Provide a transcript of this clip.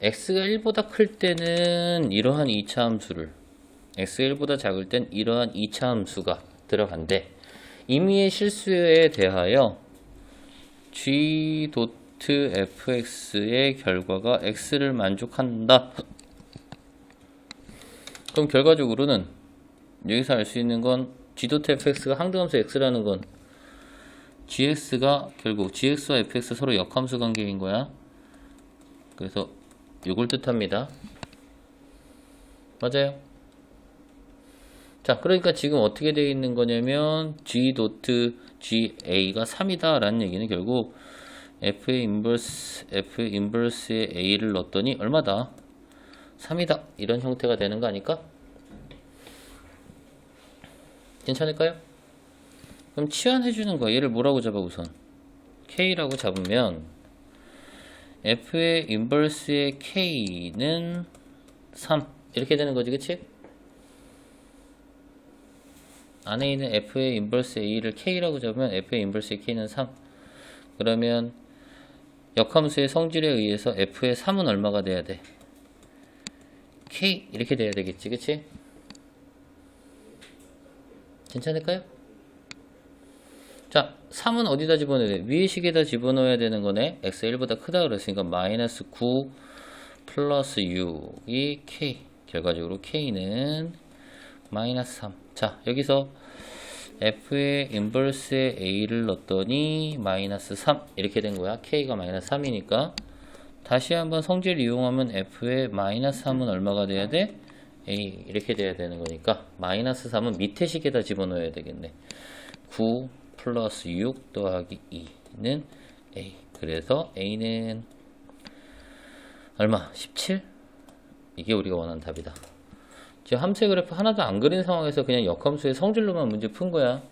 x가 1보다 클 때는 이러한 2차 함수를 x가 1보다 작을 땐 이러한 2차 함수가 들어간대. 임의의 실수에 대하여 g 도트 fx의 결과가 x를 만족한다. 그럼 결과적으로는 여기서 알 수 있는 건 g 도트 fx가 항등함수 x라는 건 gx가 결국 gx와 fx 서로 역함수 관계인 거야. 그래서 이걸 뜻합니다. 맞아요. 자, 그러니까 지금 어떻게 되어 있는 거냐면 g 도트 ga가 3이다 라는 얘기는 결국 f의 인버스 f의 인버스에 a를 넣었더니 얼마다? 3이다. 이런 형태가 되는 거 아닐까? 괜찮을까요? 그럼 치환해 주는 거 얘를 뭐라고 잡아 우선? k라고 잡으면 f의 인버스의 k는 3 이렇게 되는 거지 그치? 안에 있는 f의 인버스 a를 k라고 잡으면 f의 인버스의 k는 3 그러면 역함수의 성질에 의해서 f의 3은 얼마가 돼야 돼? k 이렇게 돼야 되겠지 그치? 괜찮을까요? 자, 3은 어디다 집어넣어야 돼? 위의 식에다 집어넣어야 되는 거네. x 1보다 크다 그랬으니까 마이너스 9 플러스 6이 k. 결과적으로 k는 마이너스 3. 자, 여기서 f의 인버스에 a를 넣었더니 마이너스 3 이렇게 된 거야. k가 마이너스 3이니까 다시 한번 성질 이용하면 f의 마이너스 3은 얼마가 돼야 돼? a 이렇게 돼야 되는 거니까 마이너스 3은 밑에 식에다 집어넣어야 되겠네. 9 플러스 6 더하기 2는 a. 그래서 a는 얼마? 17? 이게 우리가 원하는 답이다. 지금 함수의 그래프 하나도 안 그린 상황에서 그냥 역함수의 성질로만 문제 푼 거야.